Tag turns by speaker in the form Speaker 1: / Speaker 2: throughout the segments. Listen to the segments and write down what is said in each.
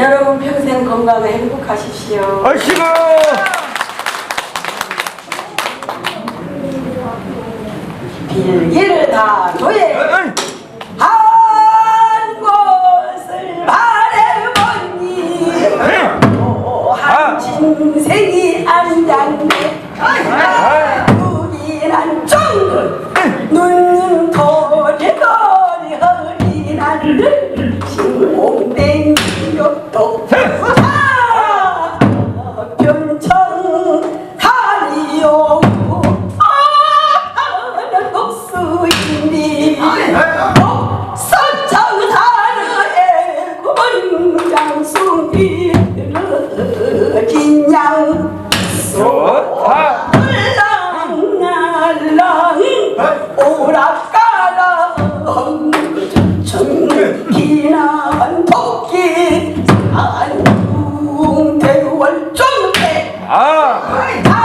Speaker 1: 여러분 평생 건강에 행복하십시오.
Speaker 2: 아이씨고!
Speaker 1: 빌기를 다 조예! Ah!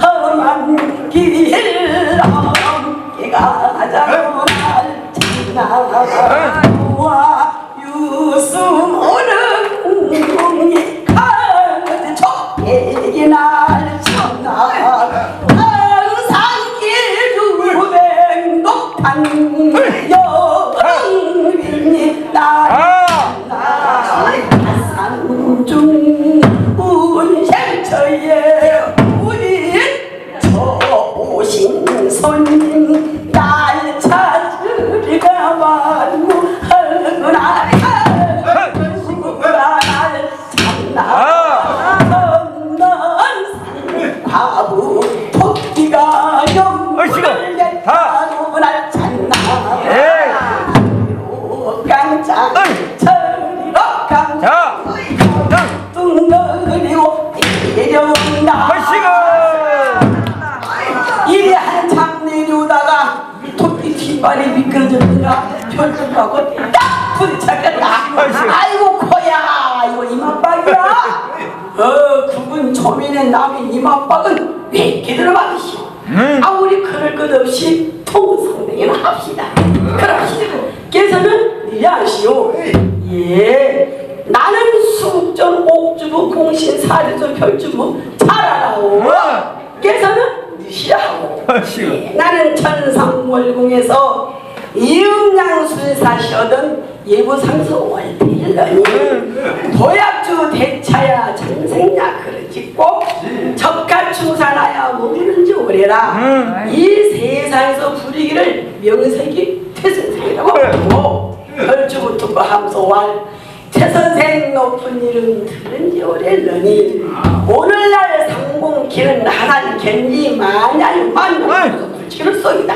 Speaker 1: 험한 길 함께 가 자고 날 찾나 와 유수 모는 공이 가득 촉객이 날 찾나 항상 길주백 녹탄 여왕빈이 날
Speaker 2: 아.
Speaker 1: 산중 펼쳐가고 딱 부딪혔겠다
Speaker 2: 아이고.
Speaker 1: 아이고 코야. 이거 이맛박이야. 어 그분 초면에 남인 이맛박은 왜 이렇게 들어맞으시오
Speaker 2: 음.
Speaker 1: 아무리 그럴 것 없이 통성대기나 합시다. 그럽시고 께서는 이해하시오. 예. 나는 수전 옥주부 공신 사주주 별주부 잘하라고 께서는 느시라고
Speaker 2: 아이고.
Speaker 1: 예, 나는 천상월궁에서 이음양술사 시어던 예부상서 월필러니 도약주 대차야 장생야 그릇짓고 적가충사나야 모르는지 오래라.
Speaker 2: 음.
Speaker 1: 이 세상에서 부리기를 명색이 태선생이라고. 하고 혈주부터 함소왈 최선생 높은 이름 들은지 오래려니. 오늘날 상공기는 하나님 겐지 마냐유 만나서 불치를 쏘이다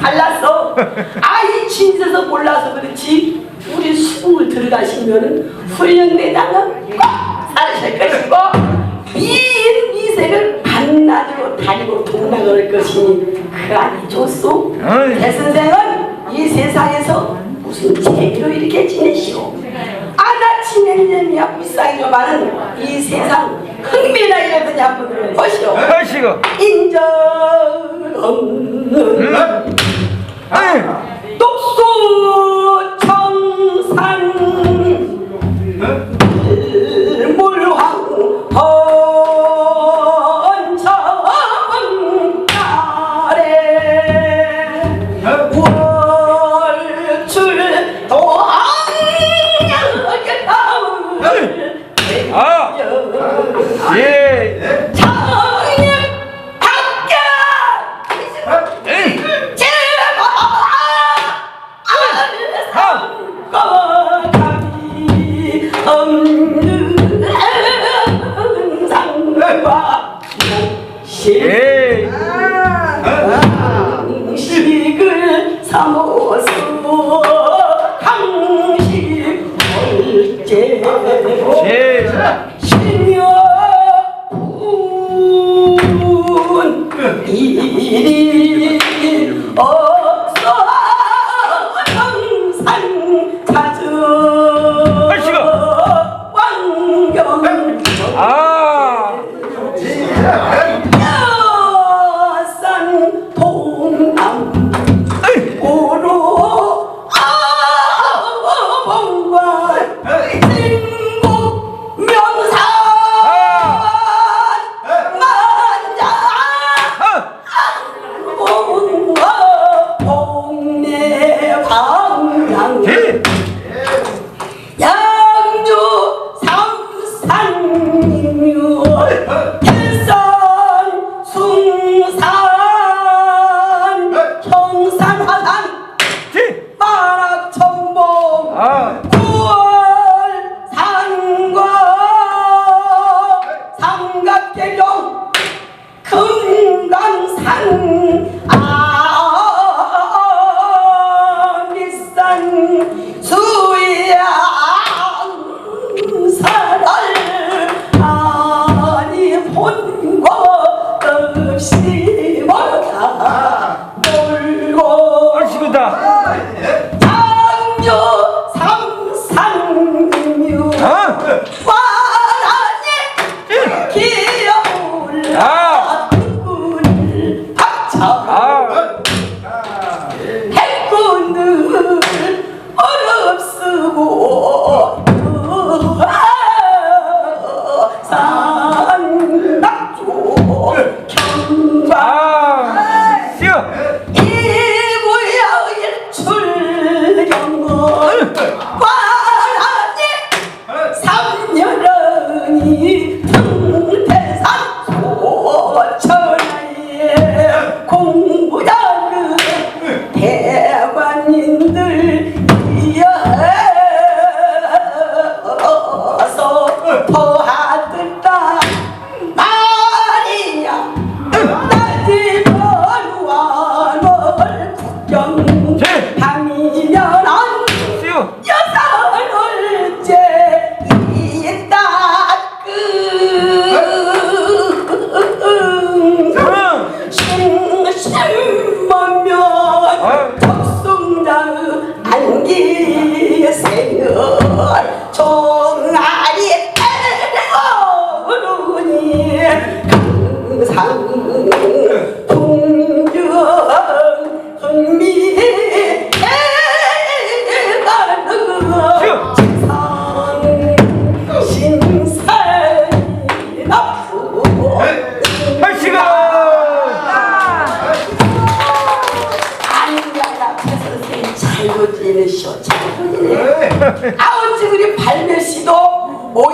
Speaker 1: 잘났어? 아이 친세서 몰라서 그렇지. 우리 수궁을 들어가시면은 훈련대장은 꼭 살으실 것이고 이 미색을 반나절로 다니고 동락을 것이니 그 안이 좋소. 대선생은 이 세상에서 무슨 재미로 이렇게 지내시오? 아나 지내려면 불쌍이로만은 이 세상 흥미나 이러더니 한번 보시오. 인정 Che,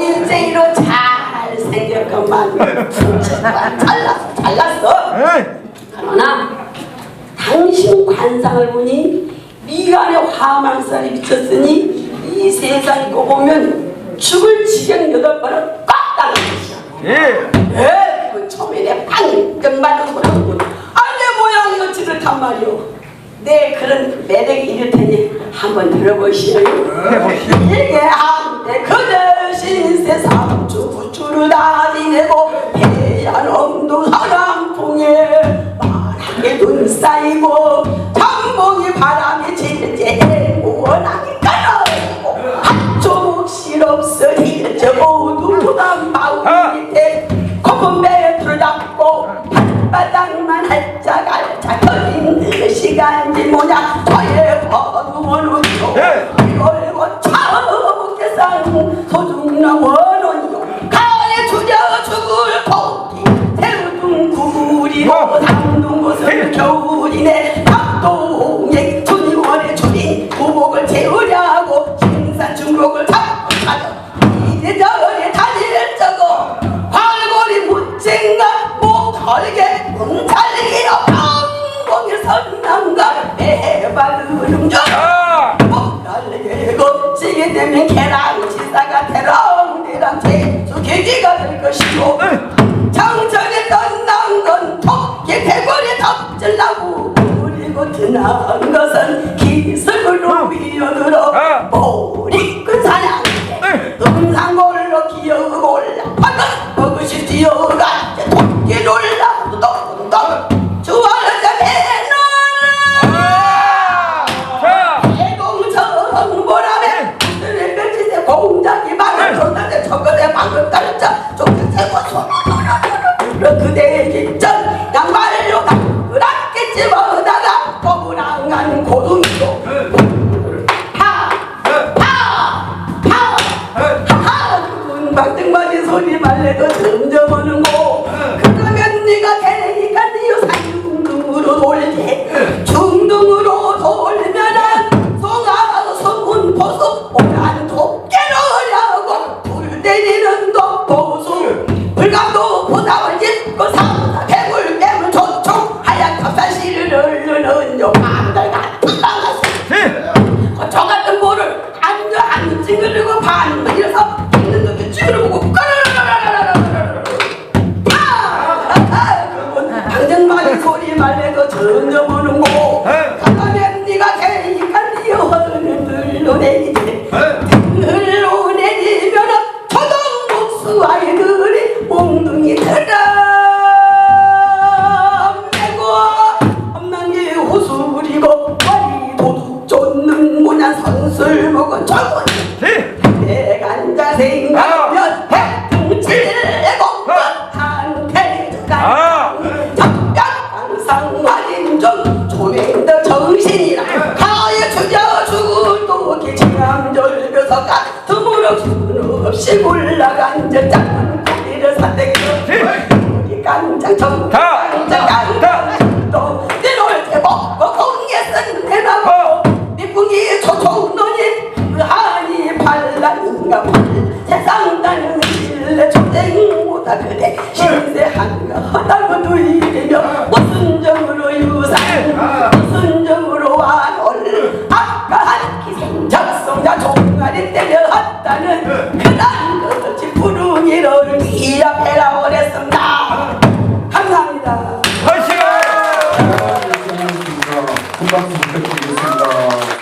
Speaker 3: 인제이로 잘생겼건만 잘났어 잘났어 그러나 당신 관상을 보니 미간에 화망살이 미쳤으니 이 세상 이거 보면 죽을 지경 여덟 번을 꽉 당한 것이야
Speaker 1: 예.
Speaker 3: 예. 그 처음에 내 방정만 하고 안돼 뭐야 이거 지를 탄 말이오 내 그런 매력이 있을 테니 한번 들어보시오. 이게 한때 그대신 세상 주주로 다니네고 해안 엄도 사랑풍에 바람에 눈 쌓이고 전봉이 바람에 질질
Speaker 1: 国家 응. 장전에 던난 건 덥게 대궐에 덮질라고 우리고 드나 这个。 같이 올라간 자